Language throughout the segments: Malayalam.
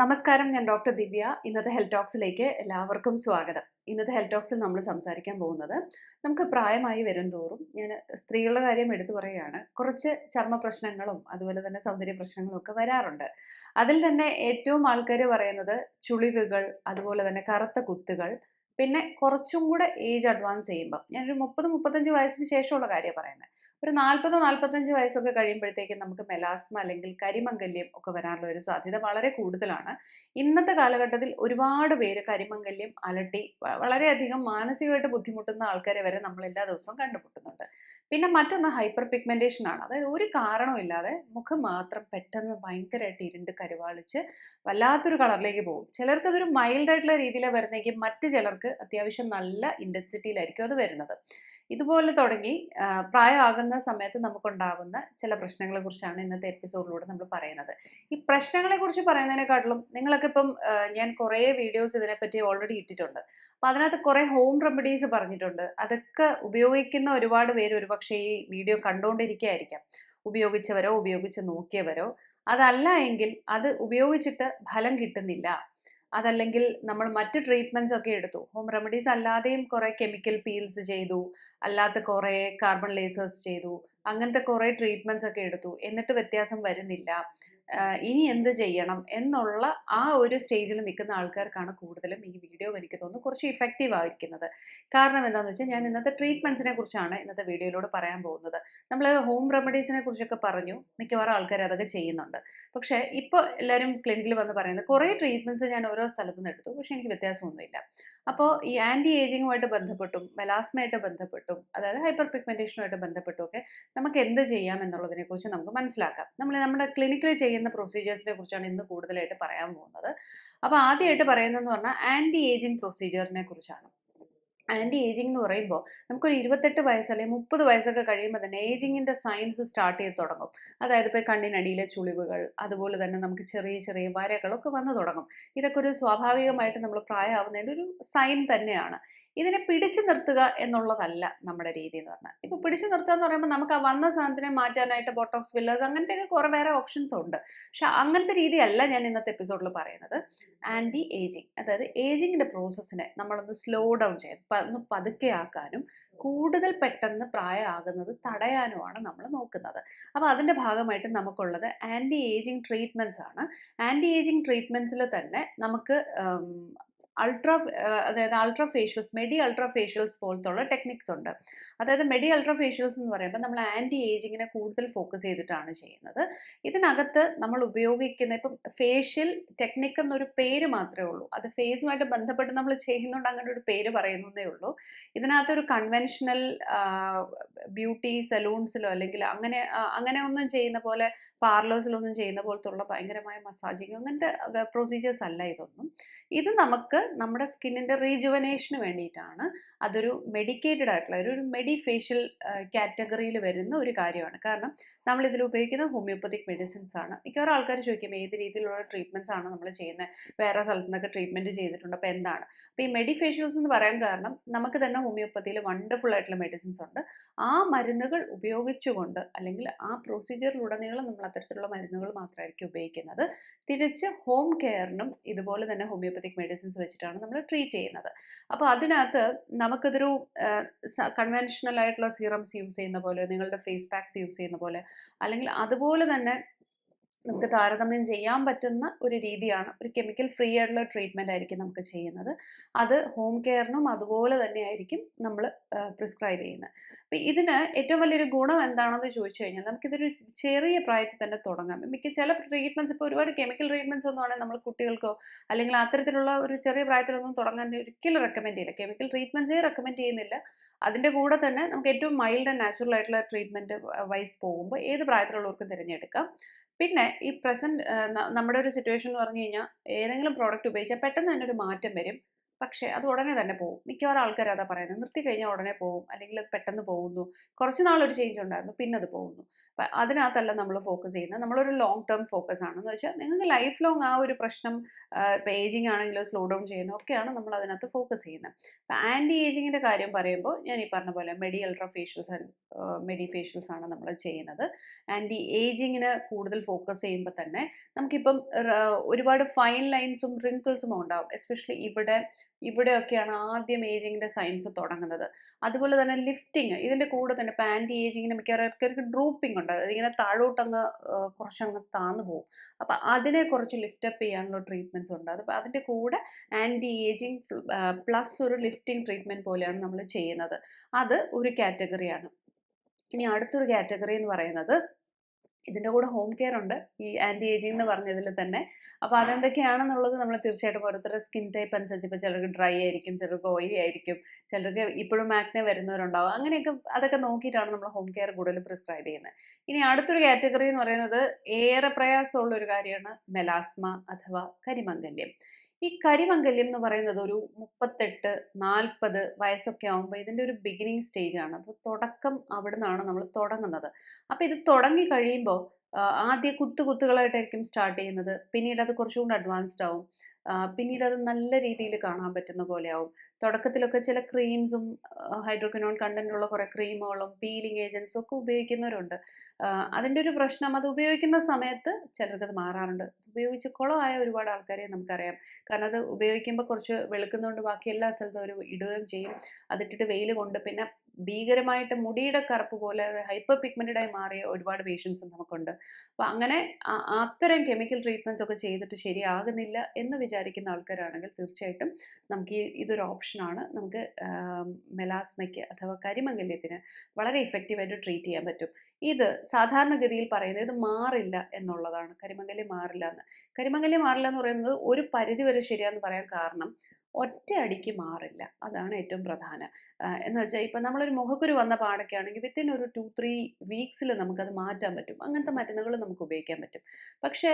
നമസ്കാരം ഞാൻ ഡോക്ടർ ദിവ്യ. ഇന്നത്തെ ഹെൽത്ത് ടോക്സിലേക്ക് എല്ലാവർക്കും സ്വാഗതം. ഇന്നത്തെ ഹെൽത്ത് ടോക്സിൽ നമ്മൾ സംസാരിക്കാൻ പോകുന്നത് നമുക്ക് പ്രായമായി വരും തോറും ഞാൻ സ്ത്രീകളുടെ കാര്യം എടുത്തു പറയുകയാണ്. കുറച്ച് ചർമ്മ പ്രശ്നങ്ങളും അതുപോലെ തന്നെ സൗന്ദര്യ പ്രശ്നങ്ങളും ഒക്കെ വരാറുണ്ട്. അതിൽ തന്നെ ഏറ്റവും ആൾക്കാർ പറയുന്നത് ചുളിവുകൾ അതുപോലെ തന്നെ കറുത്ത കുത്തുകൾ. പിന്നെ കുറച്ചും കൂടെ ഏജ് അഡ്വാൻസ് ചെയ്യുമ്പം ഞാനൊരു മുപ്പത് മുപ്പത്തഞ്ച് വയസ്സിന് ശേഷമുള്ള കാര്യമാണ് പറയുന്നത്. ഒരു നാൽപ്പതോ നാൽപ്പത്തഞ്ച് വയസ്സൊക്കെ കഴിയുമ്പോഴത്തേക്കും നമുക്ക് മെലാസ്മ അല്ലെങ്കിൽ കരിമംഗല്യം ഒക്കെ വരാനുള്ള ഒരു സാധ്യത വളരെ കൂടുതലാണ്. ഇന്നത്തെ കാലഘട്ടത്തിൽ ഒരുപാട് പേര് കരിമംഗല്യം അലട്ടി വളരെയധികം മാനസികമായിട്ട് ബുദ്ധിമുട്ടുന്ന ആൾക്കാരെ വരെ നമ്മൾ എല്ലാ ദിവസവും കണ്ടുമുട്ടുന്നുണ്ട്. പിന്നെ മറ്റൊന്ന് ഹൈപ്പർ പിഗ്മെന്റേഷൻ ആണ്. അതായത് ഒരു കാരണവും ഇല്ലാതെ മുഖം മാത്രം പെട്ടെന്ന് ഭയങ്കരമായിട്ട് ഇരുണ്ട് കരുവാളിച്ച് വല്ലാത്തൊരു കളറിലേക്ക് പോകും. ചിലർക്ക് അതൊരു മൈൽഡ് ആയിട്ടുള്ള രീതിയിലാണ് വരുന്നെങ്കിൽ മറ്റ് ചിലർക്ക് അത്യാവശ്യം നല്ല ഇന്റൻസിറ്റിയിലായിരിക്കും അത് വരുന്നത്. ഇതുപോലെ തുടങ്ങി പ്രായമാകുന്ന സമയത്ത് നമുക്കുണ്ടാകുന്ന ചില പ്രശ്നങ്ങളെ കുറിച്ചാണ് ഇന്നത്തെ എപ്പിസോഡിലൂടെ നമ്മൾ പറയുന്നത്. ഈ പ്രശ്നങ്ങളെ കുറിച്ച് പറയുന്നതിനെക്കാട്ടിലും നിങ്ങളൊക്കെ ഇപ്പം ഞാൻ കുറേ വീഡിയോസ് ഇതിനെപ്പറ്റി ഓൾറെഡി ഇട്ടിട്ടുണ്ട്. അപ്പൊ അതിനകത്ത് കുറേ ഹോം റെമഡീസ് പറഞ്ഞിട്ടുണ്ട്. അതൊക്കെ ഉപയോഗിക്കുന്ന ഒരുപാട് പേര് ഒരുപക്ഷെ ഈ വീഡിയോ കണ്ടുകൊണ്ടിരിക്കുകയായിരിക്കാം ഉപയോഗിച്ചവരോ ഉപയോഗിച്ച് നോക്കിയവരോ. അതല്ല എങ്കിൽ അത് ഉപയോഗിച്ചിട്ട് ഫലം കിട്ടുന്നില്ല. അതല്ലെങ്കിൽ നമ്മൾ മറ്റ് ട്രീറ്റ്മെന്റ്സ് ഒക്കെ എടുത്തു. ഹോം റെമഡീസ് അല്ലാതെയും കുറേ കെമിക്കൽ പീൽസ് ചെയ്തു. അല്ലാത്ത കുറേ കാർബൺ ലേസേഴ്സ് ചെയ്തു. അങ്ങനത്തെ കുറേ ട്രീറ്റ്മെന്റ്സ് ഒക്കെ എടുത്തു. എന്നിട്ട് വ്യത്യാസം വരുന്നില്ല. ഇനി എന്ത് ചെയ്യണം എന്നുള്ള ആ ഒരു സ്റ്റേജിൽ നിൽക്കുന്ന ആൾക്കാർക്കാണ് കൂടുതലും ഈ വീഡിയോ എനിക്ക് തോന്നുന്നു കുറച്ച് ഇഫക്റ്റീവ് ആയിരിക്കുന്നത്. കാരണം എന്താണെന്ന് വെച്ചാൽ ഞാൻ ഇന്നത്തെ ട്രീറ്റ്മെന്റ്സിനെ കുറിച്ചാണ് ഇന്നത്തെ വീഡിയോയിലൂടെ പറയാൻ പോകുന്നത്. നമ്മൾ ഹോം റെമഡീസിനെ കുറിച്ചൊക്കെ പറഞ്ഞു. മിക്കവാറും ആൾക്കാർ അതൊക്കെ ചെയ്യുന്നുണ്ട്. പക്ഷേ ഇപ്പോൾ എല്ലാവരും ക്ലിനിക്കിൽ വന്ന് പറയുന്നത് കുറേ ട്രീറ്റ്മെന്റ്സ് ഞാൻ ഓരോ സ്ഥലത്തു നിന്ന് എടുത്തു. പക്ഷേ എനിക്ക് വ്യത്യാസമൊന്നുമില്ല. അപ്പോൾ ഈ ആന്റി ഏജിങ്ങുമായിട്ട് ബന്ധപ്പെട്ടും മെലാസ്മയായിട്ട് ബന്ധപ്പെട്ടും അതായത് ഹൈപ്പർ പിഗ്മെന്റേഷനുമായിട്ട് ബന്ധപ്പെട്ടും ഒക്കെ നമുക്ക് എന്ത് ചെയ്യാം എന്നുള്ളതിനെ കുറിച്ച് നമുക്ക് മനസ്സിലാക്കാം. നമ്മൾ നമ്മുടെ ക്ലിനിക്കിൽ ചെയ്യുന്ന പ്രൊസീജിയേഴ്സിനെ കുറിച്ചാണ് ഇന്ന് കൂടുതലായിട്ട് പറയാൻ പോകുന്നത്. അപ്പോൾ ആദ്യമായിട്ട് പറയുന്നതെന്ന് പറഞ്ഞാൽ ആന്റി ഏജിങ് പ്രൊസീജിയറിനെ കുറിച്ചാണ്. ആന്റി ഏജിങ് എന്ന് പറയുമ്പോൾ നമുക്കൊരു ഇരുപത്തെട്ട് വയസ്സ് അല്ലെങ്കിൽ മുപ്പത് വയസ്സൊക്കെ കഴിയുമ്പോൾ തന്നെ ഏജിങ്ങിന്റെ സയൻസ് സ്റ്റാർട്ട് ചെയ്ത് തുടങ്ങും. അതായത് ഇപ്പോൾ കണ്ണിനടിയിലെ ചുളിവുകൾ അതുപോലെ തന്നെ നമുക്ക് ചെറിയ ചെറിയ വരകളൊക്കെ വന്നു തുടങ്ങും. ഇതൊക്കെ ഒരു സ്വാഭാവികമായിട്ട് നമ്മൾ പ്രായമാവുന്നതിന്റെ ഒരു സൈൻ തന്നെയാണ്. ഇതിനെ പിടിച്ചു നിർത്തുക എന്നുള്ളതല്ല നമ്മുടെ രീതി എന്ന് പറഞ്ഞാൽ. ഇപ്പോൾ പിടിച്ചു നിർത്തുക എന്ന് പറയുമ്പോൾ നമുക്ക് ആ വന്ന സാധനത്തിനെ മാറ്റാനായിട്ട് ബോട്ടോക്സ് ഫില്ലേഴ്സ് അങ്ങനത്തെയൊക്കെ കുറേ വേറെ ഓപ്ഷൻസ് ഉണ്ട്. പക്ഷെ അങ്ങനത്തെ രീതിയല്ല ഞാൻ ഇന്നത്തെ എപ്പിസോഡിൽ പറയുന്നത്. ആന്റി ഏജിങ് അതായത് ഏജിങ്ങിന്റെ പ്രോസസ്സിനെ നമ്മളൊന്ന് സ്ലോ ഡൗൺ ചെയ്യാൻ. പ- ഒന്ന് പതുക്കെ ആക്കാനും കൂടുതൽ പെട്ടെന്ന് പ്രായമാകുന്നത് തടയാനുമാണ് നമ്മൾ നോക്കുന്നത്. അപ്പോൾ അതിന്റെ ഭാഗമായിട്ട് നമുക്കുള്ളത് ആന്റി ഏജിങ് ട്രീറ്റ്മെന്റ്സ് ആണ്. ആന്റി ഏജിങ് ട്രീറ്റ്മെന്റ്സിൽ തന്നെ നമുക്ക് അൾട്രാ അതായത് ultra facials medi ultra facials പോലത്തുള്ള ടെക്നിക്സ് ഉണ്ട്. അതായത് മെഡി അൾട്രാ ഫേഷ്യൽസ് എന്ന് പറയുമ്പോൾ നമ്മൾ ആന്റി ഏജിങ്ങിനെ കൂടുതൽ ഫോക്കസ് ചെയ്തിട്ടാണ് ചെയ്യുന്നത്. ഇതിനകത്ത് നമ്മൾ ഉപയോഗിക്കുന്ന ഇപ്പം ഫേഷ്യൽ ടെക്നിക്ക് എന്നൊരു പേര് മാത്രമേ ഉള്ളൂ. അത് ഫേസുമായിട്ട് ബന്ധപ്പെട്ട് നമ്മൾ ചെയ്യുന്നുണ്ട് അങ്ങനെ ഒരു പേര് പറയുന്നതേ ഉള്ളൂ. ഇതിനകത്ത് ഒരു കൺവെൻഷണൽ ബ്യൂട്ടി സലൂൺസിലോ അല്ലെങ്കിൽ അങ്ങനെ അങ്ങനെ ഒന്നും ചെയ്യുന്ന പോലെ പാർലേഴ്സിലൊന്നും ചെയ്യുന്ന പോലത്തുള്ള ഭയങ്കരമായ മസാജിങ് അങ്ങനത്തെ പ്രൊസീജിയേഴ്സ് അല്ല ഇതൊന്നും. ഇത് നമുക്ക് നമ്മുടെ സ്കിന്നിന്റെ റീജുവനേഷന് വേണ്ടിയിട്ടാണ്. അതൊരു മെഡിക്കേറ്റഡ് ആയിട്ടുള്ള ഒരു മെഡിഫേഷ്യൽ കാറ്റഗറിയിൽ വരുന്ന ഒരു കാര്യമാണ്. കാരണം നമ്മൾ ഇതിൽ ഉപയോഗിക്കുന്ന ഹോമിയോപ്പതിക് മെഡിസിൻസ് ആണ്. മിക്കവാറും ആൾക്കാർ ചോദിക്കും ഏത് രീതിയിലുള്ള ട്രീറ്റ്മെന്റ്സ് ആണ് നമ്മൾ ചെയ്യുന്നത് വേറെ സ്ഥലത്തു നിന്നൊക്കെ ട്രീറ്റ്മെന്റ് ചെയ്തിട്ടുണ്ട്. അപ്പോൾ എന്താണ്? അപ്പോൾ ഈ മെഡിഫേഷ്യൽസ് എന്ന് പറയാൻ കാരണം നമുക്ക് തന്നെ ഹോമിയോപ്പതിയിൽ വണ്ടർഫുൾ ആയിട്ടുള്ള മെഡിസിൻസ് ഉണ്ട്. ആ മരുന്നുകൾ ഉപയോഗിച്ചുകൊണ്ട് അല്ലെങ്കിൽ ആ പ്രൊസീജിയറിലുടനീളം നമ്മൾ അത്തരത്തിലുള്ള മരുന്നുകൾ മാത്രമായിരിക്കും ഉപയോഗിക്കുന്നത്. തിരിച്ച് ഹോം കെയറിനും ഇതുപോലെ തന്നെ ഹോമിയോപ്പത്തിക് മെഡിസിൻസ് വെച്ചിട്ടാണ് നമ്മൾ ട്രീറ്റ് ചെയ്യുന്നത്. അപ്പോൾ അതിനകത്ത് നമുക്കിതൊരു കൺവെൻഷണൽ ആയിട്ടുള്ള സീറംസ് യൂസ് ചെയ്യുന്ന പോലെ നിങ്ങളുടെ ഫേസ് പാക്സ് യൂസ് ചെയ്യുന്ന പോലെ അല്ലെങ്കിൽ അതുപോലെ തന്നെ നമുക്ക് താരതമ്യം ചെയ്യാൻ പറ്റുന്ന ഒരു രീതിയാണ്. ഒരു കെമിക്കൽ ഫ്രീ ആയിട്ടുള്ള ട്രീറ്റ്മെന്റ് ആയിരിക്കും നമുക്ക് ചെയ്യുന്നത്. അത് ഹോം കെയറിനും അതുപോലെ തന്നെ ആയിരിക്കും നമ്മൾ പ്രിസ്ക്രൈബ് ചെയ്യുന്നത്. അപ്പം ഇതിന് ഏറ്റവും വലിയൊരു ഗുണം എന്താണെന്ന് ചോദിച്ചു കഴിഞ്ഞാൽ നമുക്കിതൊരു ചെറിയ പ്രായത്തിൽ തന്നെ തുടങ്ങാം. മിക്ക ചില ട്രീറ്റ്മെന്റ്സ് ഇപ്പോൾ ഒരുപാട് കെമിക്കൽ ട്രീറ്റ്മെന്റ്സ് ഒന്നും ആണെങ്കിൽ നമ്മൾ കുട്ടികൾക്കോ അല്ലെങ്കിൽ അത്തരത്തിലുള്ള ഒരു ചെറിയ പ്രായത്തിലൊന്നും തുടങ്ങാൻ ഒരിക്കലും റെക്കമെൻഡ് ചെയ്യില്ല. കെമിക്കൽ ട്രീറ്റ്മെന്റ്സേ റെക്കമെൻഡ് ചെയ്യുന്നില്ല. അതിന്റെ കൂടെ തന്നെ നമുക്ക് ഏറ്റവും മൈൽഡ് ആൻഡ് നാച്ചുറൽ ആയിട്ടുള്ള ട്രീറ്റ്മെന്റ് വൈസ് പോകുമ്പോൾ ഏത് പ്രായത്തിലുള്ളവർക്കും തിരഞ്ഞെടുക്കാം. പിന്നെ ഈ പ്രസന്റ് നമ്മുടെ ഒരു സിറ്റുവേഷൻ എന്ന് പറഞ്ഞു കഴിഞ്ഞാൽ ഏതെങ്കിലും പ്രോഡക്റ്റ് ഉപയോഗിച്ചാൽ പെട്ടെന്ന് തന്നെ ഒരു മാറ്റം വരും. പക്ഷേ അത് ഉടനെ തന്നെ പോകും മിക്കവാറും ആൾക്കാർ അതാ പറയുന്നത് നിർത്തി കഴിഞ്ഞാൽ ഉടനെ പോകും അല്ലെങ്കിൽ അത് പെട്ടെന്ന് പോകുന്നു. കുറച്ച് നാളൊരു ചേഞ്ച് ഉണ്ടായിരുന്നു. പിന്നെ അത് പോകുന്നു. അപ്പം അതിനകത്തല്ല നമ്മൾ ഫോക്കസ് ചെയ്യുന്നത്. നമ്മളൊരു ലോങ് ടേം ഫോക്കസ് ആണ്. എന്ന് വെച്ചാൽ നിങ്ങൾക്ക് ലൈഫ് ലോങ് ആ ഒരു പ്രശ്നം ഇപ്പോൾ ഏജിങ് ആണെങ്കിലോ സ്ലോ ഡൗൺ ചെയ്യുന്നോ ഒക്കെയാണ് നമ്മൾ അതിനകത്ത് ഫോക്കസ് ചെയ്യുന്നത് അപ്പം ആന്റി ഏജിങ്ങിന്റെ കാര്യം പറയുമ്പോൾ ഞാൻ ഈ പറഞ്ഞ പോലെ medi ultra facials and medi facials ആണ് നമ്മൾ ചെയ്യുന്നത്. ആന്റി ഏജിങ്ങിന് കൂടുതൽ ഫോക്കസ് ചെയ്യുമ്പോൾ തന്നെ നമുക്കിപ്പം ഒരുപാട് ഫൈൻ ലൈൻസും റിങ്കിൾസും ഉണ്ടാവും. എസ്പെഷ്യലി ഇവിടെ ഇവിടെയൊക്കെയാണ് ആദ്യം ഏജിങ്ങിന്റെ സയൻസ് തുടങ്ങുന്നത്. അതുപോലെ തന്നെ ലിഫ്റ്റിംഗ് ഇതിന്റെ കൂടെ തന്നെ പാന്റി ഏജിങ്ങിന് മിക്കവാറും ഡ്രൂപ്പിംഗ് ഉണ്ട്. അതിങ്ങനെ താഴോട്ടങ്ങ് കുറച്ചങ്ങ് താന്നു പോകും അപ്പം അതിനെ കുറച്ച് ലിഫ്റ്റപ്പ് ചെയ്യാനുള്ള ട്രീറ്റ്മെന്റ്സ് ഉണ്ട്. അത് അതിന്റെ കൂടെ ആന്റി ഏജിങ് പ്ലസ് ഒരു ലിഫ്റ്റിംഗ് ട്രീറ്റ്മെന്റ് പോലെയാണ് നമ്മൾ ചെയ്യുന്നത്. അത് ഒരു കാറ്റഗറിയാണ് ഇനി അടുത്തൊരു കാറ്റഗറി എന്ന് പറയുന്നത് ഇതിന്റെ കൂടെ ഹോം കെയർ ഉണ്ട്. ഈ ആന്റി ഏജിങ് എന്ന് പറഞ്ഞതിൽ തന്നെ. അപ്പോൾ അതെന്തൊക്കെയാണെന്നുള്ളത് നമ്മൾ തീർച്ചയായിട്ടും ഓരോരുത്തരുടെ സ്കിൻ ടൈപ്പ് അനുസരിച്ച് ഇപ്പോൾ ചിലർക്ക് ഡ്രൈ ആയിരിക്കും ചിലർക്ക് ഓയിലി ആയിരിക്കും ചിലർക്ക് ഇപ്പോഴും ആക്നെ വരുന്നവരുണ്ടാവും. അങ്ങനെയൊക്കെ അതൊക്കെ നോക്കിയിട്ടാണ് നമ്മൾ ഹോം കെയർ കൂടുതൽ പ്രിസ്ക്രൈബ് ചെയ്യുന്നത്. ഇനി അടുത്തൊരു കാറ്റഗറി എന്ന് പറയുന്നത് ഏറെ പ്രയാസമുള്ള ഒരു കാര്യമാണ് മെലാസ്മ അഥവാ കരിമംഗല്യം ഈ കരിമംഗല്യം എന്ന് പറയുന്നത് ഒരു മുപ്പത്തെട്ട് നാൽപ്പത് വയസ്സൊക്കെ ആകുമ്പോൾ ഇതിന്റെ ഒരു ബിഗിനിങ് സ്റ്റേജ് ആണ്. അപ്പോൾ തുടക്കം അവിടെ നിന്നാണ് നമ്മൾ തുടങ്ങുന്നത്. അപ്പോൾ ഇത് തുടങ്ങി കഴിയുമ്പോൾ ആദ്യ കുത്തു കുത്തുകളായിട്ടായിരിക്കും സ്റ്റാർട്ട് ചെയ്യുന്നത്. പിന്നീട് അത് കുറച്ചുകൂടി അഡ്വാൻസ്ഡ് ആവും. പിന്നീട് അത് നല്ല രീതിയിൽ കാണാൻ പറ്റുന്ന പോലെ ആവും. തുടക്കത്തിലൊക്കെ ചില ക്രീംസും ഹൈഡ്രോക്വിനോൺ കണ്ടന്റുള്ള കുറേ ക്രീമുകളും പീലിംഗ് ഏജൻസും ഒക്കെ ഉപയോഗിക്കുന്നവരുണ്ട്. അതിന്റെ ഒരു പ്രശ്നം അത് ഉപയോഗിക്കുന്ന സമയത്ത് ചിലർക്ക് അത് മാറാറുണ്ട്. ഉപയോഗിച്ച് കുളമായ ഒരുപാട് ആൾക്കാരെ നമുക്കറിയാം. കാരണം അത് ഉപയോഗിക്കുമ്പോൾ കുറച്ച് വെളുക്കുന്നതുകൊണ്ട് ബാക്കി എല്ലാ സ്ഥലത്തും ഒരു ഇടുകയും ചെയ്യും. അതിട്ടിട്ട് വെയിൽ കൊണ്ട് പിന്നെ ഭീകരമായിട്ട് മുടിയുടെ കറുപ്പ് പോലെ ഹൈപ്പർ പിഗ്മെന്റഡ് ആയി മാറിയ ഒരുപാട് പേഷ്യൻസ് നമുക്കുണ്ട്. അപ്പോൾ അങ്ങനെ അത്തരം കെമിക്കൽ ട്രീറ്റ്മെന്റ്സ് ഒക്കെ ചെയ്തിട്ട് ശരിയാകുന്നില്ല എന്ന് വിചാരിക്കുന്ന ആൾക്കാരാണെങ്കിൽ തീർച്ചയായിട്ടും നമുക്ക് ഈ ഇതൊരു ഓപ്ഷനാണ്. നമുക്ക് മെലാസ്മയ്ക്ക് അഥവാ കരിമംഗല്യത്തിന് വളരെ ഇഫക്റ്റീവായിട്ട് ട്രീറ്റ് ചെയ്യാൻ പറ്റും. ഇത് സാധാരണഗതിയിൽ പറയുന്നത് ഇത് മാറില്ല എന്നുള്ളതാണ്. കരിമംഗല്യം മാറില്ല എന്ന്. കരിമംഗല്യം മാറില്ല എന്ന് പറയുന്നത് ഒരു പരിധി വരെ ശരിയാന്ന് പറയാൻ കാരണം ഒറ്റയടിക്ക് മാറില്ല. അതാണ് ഏറ്റവും പ്രധാനം. എന്ന് വെച്ചാൽ ഇപ്പം നമ്മളൊരു മുഖക്കുരു വന്ന പാടൊക്കെ ആണെങ്കിൽ വിത്തിൻ ഒരു ടു ത്രീ വീക്സിൽ നമുക്കത് മാറ്റാൻ പറ്റും. അങ്ങനത്തെ മരുന്നുകൾ നമുക്ക് ഉപയോഗിക്കാൻ പറ്റും. പക്ഷേ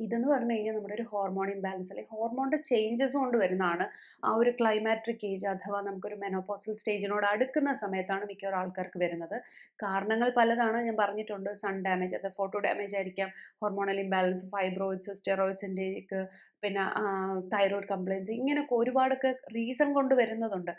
ഇതെന്ന് പറഞ്ഞു കഴിഞ്ഞാൽ നമ്മുടെ ഒരു ഹോർമോൺ ഇംബാലൻസ് അല്ലെങ്കിൽ ഹോർമോണിന്റെ ചേഞ്ചസ് കൊണ്ട് വരുന്നതാണ് ആ ഒരു ക്ലൈമാട്രിക് ഏജ് അഥവാ നമുക്കൊരു മെനോപോസൽ സ്റ്റേജിനോട് അടുക്കുന്ന സമയത്താണ് മിക്കവാറും ആൾക്കാർക്ക് വരുന്നത്. കാരണങ്ങൾ പലതാണ് ഞാൻ പറഞ്ഞിട്ടുണ്ട്. സൺ ഡാമേജ് അത് ഫോട്ടോ ഡാമേജ് ആയിരിക്കാം ഹോർമോണൽ ഇംബാലൻസ് ഫൈബ്രോയിഡ്സ് സ്റ്റെറോയിഡ്സിന്റെ പിന്നെ തൈറോയ്ഡ് കംപ്ലയിൻസ് ഇങ്ങനെയൊക്കെ ഒരുപാടൊക്കെ റീസൺ കൊണ്ട് വരുന്നതുണ്ട്.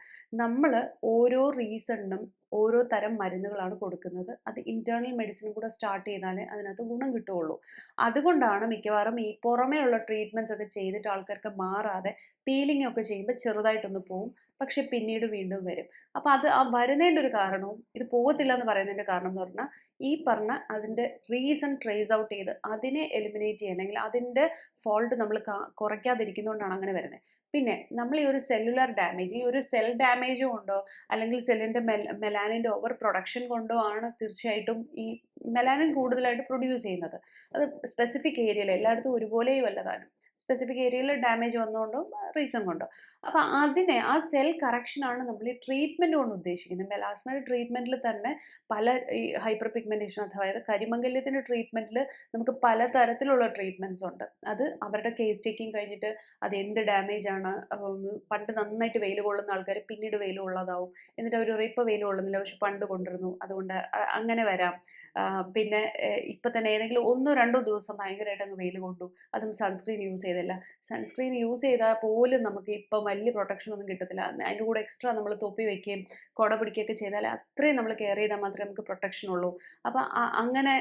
നമ്മൾ ഓരോ റീസണിനും ഓരോ തരം മരുന്നുകളാണ് കൊടുക്കുന്നത്. അത് ഇന്റേർണൽ മെഡിസിൻ കൂടെ സ്റ്റാർട്ട് ചെയ്താലേ അതിനകത്ത് ഗുണം കിട്ടുകയുള്ളൂ. അതുകൊണ്ടാണ് മിക്കവാറും ഈ പുറമേ ഉള്ള ട്രീറ്റ്മെന്റ്സ് ഒക്കെ ചെയ്തിട്ട് ആൾക്കാർക്ക് മാറാതെ പീലിംഗ് ഒക്കെ ചെയ്യുമ്പോൾ ചെറുതായിട്ടൊന്ന് പോവും. പക്ഷെ പിന്നീട് വീണ്ടും വരും. അപ്പോൾ അത് ആ വരുന്നതിന്റെ ഒരു കാരണവും ഇത് പോകത്തില്ല എന്ന് പറയുന്നതിന്റെ കാരണം എന്ന് പറഞ്ഞാൽ ഈ പറഞ്ഞ അതിന്റെ റീസൺ ട്രേസ് ഔട്ട് ചെയ്ത് അതിനെ എലിമിനേറ്റ് ചെയ്യുക അല്ലെങ്കിൽ അതിന്റെ ഫോൾട്ട് നമ്മൾ കുറയ്ക്കാതിരിക്കുന്നതുകൊണ്ടാണ് അങ്ങനെ വരുന്നത് പിന്നെ നമ്മൾ ഈ ഒരു സെല്ലുലാർ ഡാമേജ് ഈ ഒരു സെൽ ഡാമേജ് കൊണ്ടോ അല്ലെങ്കിൽ സെല്ലിന്റെ മെൽ മെലാനിന്റെ ഓവർ പ്രൊഡക്ഷൻ കൊണ്ടോ ആണ് തീർച്ചയായിട്ടും ഈ മെലാനിൻ കൂടുതലായിട്ട് പ്രൊഡ്യൂസ് ചെയ്യുന്നത്. അത് സ്പെസിഫിക് ഏരിയയിൽ എല്ലായിടത്തും ഒരുപോലെയും അല്ലതാനും സ്പെസിഫിക് ഏരിയയിൽ ഡാമേജ് വന്നുകൊണ്ടും റീസൺ കൊണ്ടോ. അപ്പോൾ അതിനെ ആ സെൽ കറക്ഷനാണ് നമ്മൾ ഈ ട്രീറ്റ്മെന്റ് കൊണ്ട് ഉദ്ദേശിക്കുന്നത്. മെലാസ്മയുടെ ട്രീറ്റ്മെന്റിൽ തന്നെ പല ഈ ഹൈപ്പർ പിഗ്മെന്റേഷൻ അതായത് കരിമംഗല്യത്തിന്റെ ട്രീറ്റ്മെന്റിൽ നമുക്ക് പല തരത്തിലുള്ള ട്രീറ്റ്മെന്റ്സ് ഉണ്ട്. അത് അവരുടെ കേസ് ടേക്കിംഗ് കഴിഞ്ഞിട്ട് അത് എന്ത് ഡാമേജ് ആണ് പണ്ട് നന്നായിട്ട് വെയിൽ കൊള്ളുന്ന ആൾക്കാർ പിന്നീട് വെയിൽ കൊള്ളാതാവും. എന്നിട്ട് അവർ ഇപ്പോൾ വെയിൽ കൊള്ളുന്നില്ല പക്ഷെ പണ്ട് കൊണ്ടിരുന്നു അതുകൊണ്ട് അങ്ങനെ വരാം. പിന്നെ ഇപ്പം തന്നെ ഏതെങ്കിലും ഒന്നോ രണ്ടോ ദിവസം ഭയങ്കരമായിട്ട് അങ്ങ് വെയിൽ കൊണ്ടു. അതും സൺസ്ക്രീൻ യൂസ് ചെയ്തില്ല. സൺസ്ക്രീൻ യൂസ് ചെയ്താൽ പോലും നമുക്ക് ഇപ്പം വലിയ പ്രൊട്ടക്ഷൻ ഒന്നും കിട്ടത്തില്ല. അതിന്റെ കൂടെ എക്സ്ട്രാ നമ്മൾ തൊപ്പി വയ്ക്കുകയും കുട പിടിക്കുകയൊക്കെ ചെയ്താൽ അത്രയും നമ്മൾ കെയർ ചെയ്താൽ മാത്രമേ നമുക്ക് പ്രൊട്ടക്ഷൻ ഉള്ളൂ. അപ്പോൾ അങ്ങനെ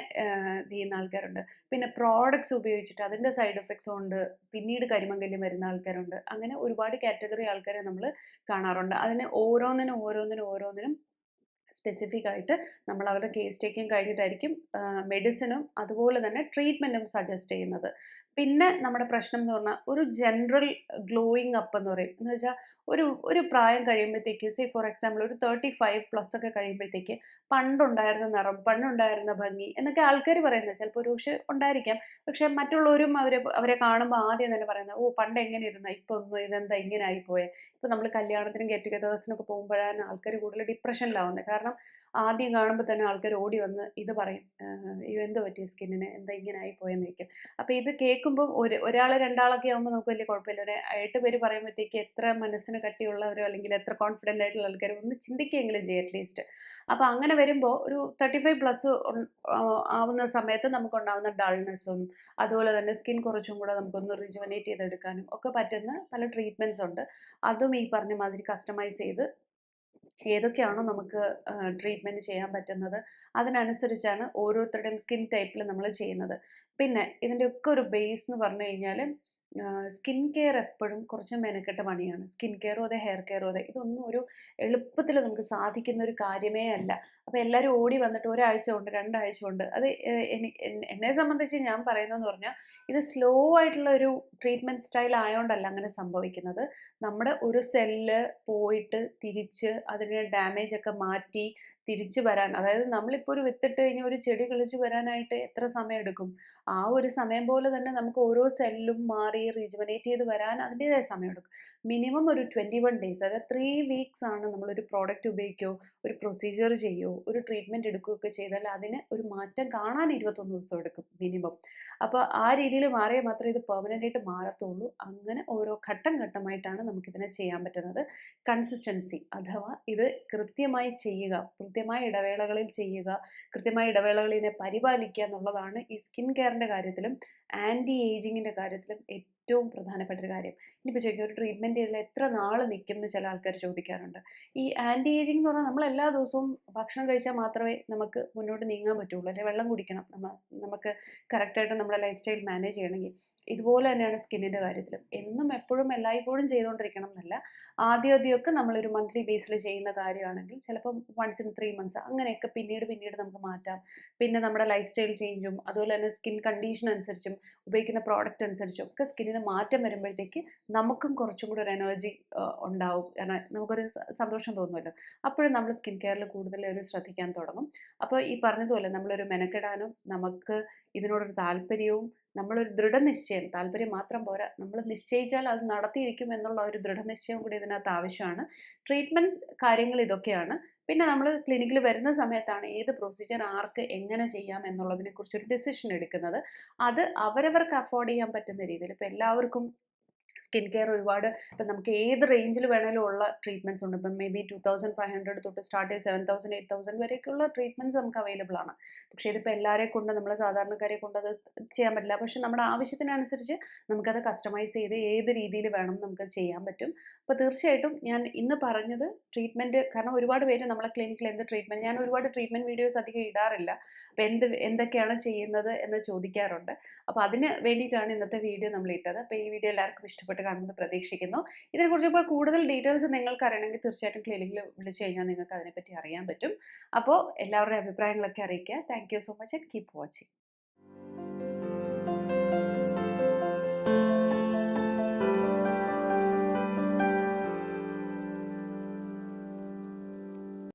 ചെയ്യുന്ന ആൾക്കാരുണ്ട്. പിന്നെ പ്രോഡക്ട്സ് ഉപയോഗിച്ചിട്ട് അതിന്റെ സൈഡ് എഫക്ട്സ് ഉണ്ട്. പിന്നീട് കരിമങ്കല്യം വരുന്ന ആൾക്കാരുണ്ട്. അങ്ങനെ ഒരുപാട് കാറ്റഗറി ആൾക്കാരെ നമ്മൾ കാണാറുണ്ട്. അതിന് ഓരോന്നിനും ഓരോന്നിനും ഓരോന്നിനും സ്പെസിഫിക് ആയിട്ട് നമ്മൾ അവരുടെ കേസ് ടേക്കിംഗ് കഴിഞ്ഞിട്ടായിരിക്കും മെഡിസിനും അതുപോലെ തന്നെ ട്രീറ്റ്മെന്റും സജസ്റ്റ് ചെയ്യുന്നത്. പിന്നെ നമ്മുടെ പ്രശ്നം എന്ന് പറഞ്ഞാൽ ഒരു ജനറൽ ഗ്ലോയിങ് അപ്പ് എന്ന് പറയും. എന്ന് വെച്ചാൽ ഒരു ഒരു പ്രായം കഴിയുമ്പോഴത്തേക്ക് സേ ഫോർ എക്സാമ്പിൾ ഒരു തേർട്ടി ഫൈവ് പ്ലസ് ഒക്കെ കഴിയുമ്പോഴത്തേക്ക് പണ്ടുണ്ടായിരുന്ന നിറം പണ്ടുണ്ടായിരുന്ന ഭംഗി എന്നൊക്കെ ആൾക്കാർ പറയുന്നത്. ചിലപ്പോൾ ഒരു പക്ഷേ ഉണ്ടായിരിക്കാം. പക്ഷെ മറ്റുള്ളവരും അവരെ അവരെ കാണുമ്പോൾ ആദ്യം തന്നെ പറയുന്നത് ഓ പണ്ട് എങ്ങനെ ഇരുന്ന ഇപ്പോൾ ഒന്ന് ഇതെന്താ ഇങ്ങനെ ആയിപ്പോയെ? ഇപ്പം നമ്മൾ കല്യാണത്തിനും ഗെറ്റ് ടുഗദേഴ്സിനൊക്കെ പോകുമ്പോഴാണ് ആൾക്കാർ കൂടുതൽ ഡിപ്രഷനിലാവുന്നത് കാരണം ആദ്യം കാണുമ്പോൾ തന്നെ ആൾക്കാർ ഓടി വന്ന് ഇത് പറയും അയ്യോ എന്ത് പറ്റിയ സ്കിന്നിന് എന്താ ഇങ്ങനെ ആയി പോയെന്ന് ചോദിക്കും. അപ്പോൾ ഇത് കേൾക്കുമ്പോൾ ഒരു ഒരാൾ രണ്ടാളൊക്കെ ആകുമ്പോൾ നമുക്ക് വലിയ കുഴപ്പമില്ല. ഒരു എട്ട് പേര് പറയുമ്പോഴത്തേക്ക് എത്ര മനസ്സിന് കട്ടിയുള്ളവരോ അല്ലെങ്കിൽ എത്ര കോൺഫിഡന്റ് ആയിട്ടുള്ള ആൾക്കാർ ഒന്ന് ചിന്തിക്കുകയെങ്കിലും ചെയ്യും അറ്റ്ലീസ്റ്റ് അപ്പോൾ അങ്ങനെ വരുമ്പോൾ ഒരു തേർട്ടി ഫൈവ് പ്ലസ് ആവുന്ന സമയത്ത് നമുക്കുണ്ടാവുന്ന ഡൾനെസ്സും അതുപോലെ തന്നെ സ്കിൻ കുറച്ചും കൂടെ നമുക്കൊന്ന് റിജുവനേറ്റ് ചെയ്തെടുക്കാനും ഒക്കെ പറ്റുന്ന പല ട്രീറ്റ്മെന്റ്സ് ഉണ്ട്. അതും ഈ പറഞ്ഞ മാതിരി കസ്റ്റമൈസ് ചെയ്ത് ഏതൊക്കെയാണോ നമുക്ക് ട്രീറ്റ്മെന്റ് ചെയ്യാൻ പറ്റുന്നത് അതിനനുസരിച്ചാണ് ഓരോരുത്തരുടെയും സ്കിൻ ടൈപ്പിൽ നമ്മൾ ചെയ്യുന്നത്. പിന്നെ ഇതിന്റെയൊക്കെ ഒരു ബേസ് എന്ന് പറഞ്ഞു കഴിഞ്ഞാൽ സ്കിൻ കെയർ എപ്പോഴും കുറച്ച് മെനക്കെട്ട പണിയാണ്. സ്കിൻ കെയറോ അതെ ഹെയർ കെയറോ അതെ ഇതൊന്നും ഒരു എളുപ്പത്തിൽ നമുക്ക് സാധിക്കുന്ന ഒരു കാര്യമേ അല്ല. അപ്പോൾ എല്ലാവരും ഓടി വന്നിട്ട് ഒരാഴ്ച കൊണ്ട് രണ്ടാഴ്ച കൊണ്ട് അത് എന്നെ സംബന്ധിച്ച് ഞാൻ പറയുന്നതെന്ന് പറഞ്ഞാൽ ഇത് സ്ലോ ആയിട്ടുള്ള ഒരു ട്രീറ്റ്മെന്റ് സ്റ്റൈൽ ആയതുകൊണ്ടല്ല അങ്ങനെ സംഭവിക്കുന്നത്. നമ്മുടെ ഒരു സെല്ല് പോയിട്ട് തിരിച്ച് അതിന് ഡാമേജ് ഒക്കെ മാറ്റി തിരിച്ചു വരാൻ അതായത് നമ്മളിപ്പോൾ ഒരു വിത്തിട്ട് കഴിഞ്ഞ് ഒരു ചെടി കിളിച്ചു വരാനായിട്ട് എത്ര സമയം എടുക്കും? ആ ഒരു സമയം പോലെ തന്നെ നമുക്ക് ഓരോ സെല്ലും മാറി റീജുവനേറ്റ് ചെയ്ത് വരാൻ അതിന്റെതായ സമയം എടുക്കും. മിനിമം ഒരു ട്വന്റി വൺ ഡേയ്സ് അതായത് ത്രീ വീക്സ് ആണ് നമ്മളൊരു പ്രോഡക്റ്റ് ഉപയോഗിക്കുകയോ ഒരു പ്രൊസീജിയർ ചെയ്യുകയോ ഒരു ട്രീറ്റ്മെന്റ് എടുക്കുകയൊക്കെ ചെയ്താൽ അതിന് ഒരു മാറ്റം കാണാൻ ഇരുപത്തൊന്ന് ദിവസം എടുക്കും മിനിമം അപ്പോൾ ആ രീതിയിൽ മാറിയാൽ മാത്രമേ ഇത് പെർമനന്റ് ആയിട്ട് മാറത്തുള്ളൂ. അങ്ങനെ ഓരോ ഘട്ടം ഘട്ടമായിട്ടാണ് നമുക്കിതിനെ ചെയ്യാൻ പറ്റുന്നത്. കൺസിസ്റ്റൻസി അഥവാ ഇത് കൃത്യമായി ചെയ്യുക കൃത്യമായ ഇടവേളകളിൽ ചെയ്യുക കൃത്യമായ ഇടവേളകളിനെ പരിപാലിക്കുക എന്നുള്ളതാണ് ഈ സ്കിൻ കെയറിന്റെ കാര്യത്തിലും ആന്റി ഏജിങ്ങിന്റെ കാര്യത്തിലും ഏറ്റവും പ്രധാനപ്പെട്ട ഒരു കാര്യം. ഇനിയിപ്പോൾ ചോദിക്കും ഒരു ട്രീറ്റ്മെന്റ് ചെയ്താൽ എത്ര നാൾ നിൽക്കും ചില ആൾക്കാർ ചോദിക്കാറുണ്ട്. ഈ ആന്റി ഏജിങ് എന്ന് പറഞ്ഞാൽ നമ്മൾ എല്ലാ ദിവസവും ഭക്ഷണം കഴിച്ചാൽ മാത്രമേ നമുക്ക് മുന്നോട്ട് നീങ്ങാൻ പറ്റുള്ളൂ. അല്ലെങ്കിൽ വെള്ളം കുടിക്കണം. നമ്മൾ നമുക്ക് കറക്റ്റായിട്ട് നമ്മുടെ ലൈഫ് സ്റ്റൈൽ മാനേജ് ചെയ്യണമെങ്കിൽ. ഇതുപോലെ തന്നെയാണ് സ്കിന്നിന്റെ കാര്യത്തിലും. എന്നും എപ്പോഴും എല്ലായ്പ്പോഴും ചെയ്തുകൊണ്ടിരിക്കണം എന്നല്ല. ആദ്യം ആദ്യമൊക്കെ നമ്മളൊരു മന്ത്ലി ബേസിൽ ചെയ്യുന്ന കാര്യമാണെങ്കിൽ ചിലപ്പോൾ വൺസ് ഇൻ ത്രീ മന്ത്സ് അങ്ങനെയൊക്കെ പിന്നീട് പിന്നീട് നമുക്ക് മാറ്റാം. പിന്നെ നമ്മുടെ ലൈഫ് സ്റ്റൈൽ ചേഞ്ചും അതുപോലെ തന്നെ സ്കിൻ കണ്ടീഷൻ അനുസരിച്ചും ഉപയോഗിക്കുന്ന പ്രോഡക്റ്റ് അനുസരിച്ചും ഒക്കെ സ്കിന്നിന് മാറ്റം വരുമ്പോഴത്തേക്ക് നമുക്കും കുറച്ചും കൂടി ഒരു എനർജി ഉണ്ടാവും. കാരണം നമുക്കൊരു സന്തോഷം തോന്നുമല്ലോ. അപ്പോഴും നമ്മൾ സ്കിൻ കെയറിൽ കൂടുതൽ ഒരു ശ്രദ്ധിക്കാൻ തുടങ്ങും. അപ്പോൾ ഈ പറഞ്ഞതുപോലെ നമ്മളൊരു മെനക്കെടാനും നമുക്ക് ഇതിനോടൊരു താല്പര്യവും നമ്മളൊരു ദൃഢനിശ്ചയം താല്പര്യം മാത്രം പോരാ നമ്മൾ നിശ്ചയിച്ചാൽ അത് നടത്തിയിരിക്കും എന്നുള്ള ഒരു ദൃഢനിശ്ചയം കൂടി ഇതിനകത്ത് ആവശ്യമാണ്. ട്രീറ്റ്മെന്റ് കാര്യങ്ങൾ ഇതൊക്കെയാണ്. പിന്നെ നമ്മൾ ക്ലിനിക്കിൽ വരുന്ന സമയത്താണ് ഏത് പ്രൊസീജിയർ ആർക്ക് എങ്ങനെ ചെയ്യാം എന്നുള്ളതിനെ കുറിച്ചൊരു ഡിസിഷൻ എടുക്കുന്നത്. അത് അവരവർക്ക് അഫോർഡ് ചെയ്യാൻ പറ്റുന്ന രീതിയിൽ ഇപ്പോൾ എല്ലാവർക്കും സ്കിൻ കെയർ ഒരുപാട് ഇപ്പം നമുക്ക് ഏത് റേഞ്ചിൽ വേണേലും ഉള്ള ട്രീറ്റ്മെന്റ്സ് ഉണ്ട്. ഇപ്പം maybe two thousand five hundred തൊട്ട് സ്റ്റാർട്ട് ചെയ്ത് സെവൻ തൗസൻഡ് എയ്റ്റ് തൗസൻഡ് വരെയൊക്കെയുള്ള ട്രീറ്റ്മെന്റ്സ് നമുക്ക് അവൈലബിൾ ആണ്. പക്ഷേ ഇതിപ്പോൾ എല്ലാവരെ കൊണ്ട് നമ്മൾ സാധാരണക്കാരെ കൊണ്ട് അത് ചെയ്യാൻ പറ്റില്ല. പക്ഷേ നമ്മുടെ ആവശ്യത്തിനനുസരിച്ച് നമുക്കത് കസ്റ്റമൈസ് ചെയ്ത് ഏത് രീതിയിൽ വേണം നമുക്ക് ചെയ്യാൻ പറ്റും. അപ്പോൾ തീർച്ചയായിട്ടും ഞാൻ ഇന്ന് പറഞ്ഞത് ട്രീറ്റ്മെന്റ് കാരണം ഒരുപാട് പേര് നമ്മളെ ക്ലിനിക്കിൽ എന്ത് ട്രീറ്റ്മെന്റ് ഞാൻ ഒരുപാട് ട്രീറ്റ്മെന്റ് വീഡിയോസ് അധികം ഇടാറില്ല. അപ്പോൾ എന്ത് എന്തൊക്കെയാണ് ചെയ്യുന്നത് എന്ന് ചോദിക്കാറുണ്ട്. അപ്പോൾ അതിന് വേണ്ടിയിട്ടാണ് ഇന്നത്തെ വീഡിയോ നമ്മൾ ഇട്ടത്. അപ്പോൾ ഈ വീഡിയോ എല്ലാവർക്കും ഇഷ്ടപ്പെട്ടു കാണുമെന്ന് പ്രതീക്ഷിക്കുന്നു. ഇതിനെക്കുറിച്ച് ഇപ്പോൾ കൂടുതൽ ഡീറ്റെയിൽസ് നിങ്ങൾക്ക് അറിയണമെങ്കിൽ തീർച്ചയായിട്ടും ക്ലിനിക്കിൽ വിളിച്ചു കഴിഞ്ഞാൽ നിങ്ങൾക്ക് അതിനെപ്പറ്റി അറിയാൻ പറ്റും. അപ്പോൾ എല്ലാവരുടെയും അഭിപ്രായങ്ങളൊക്കെ അറിയിക്കുക. Thank so much and keep watching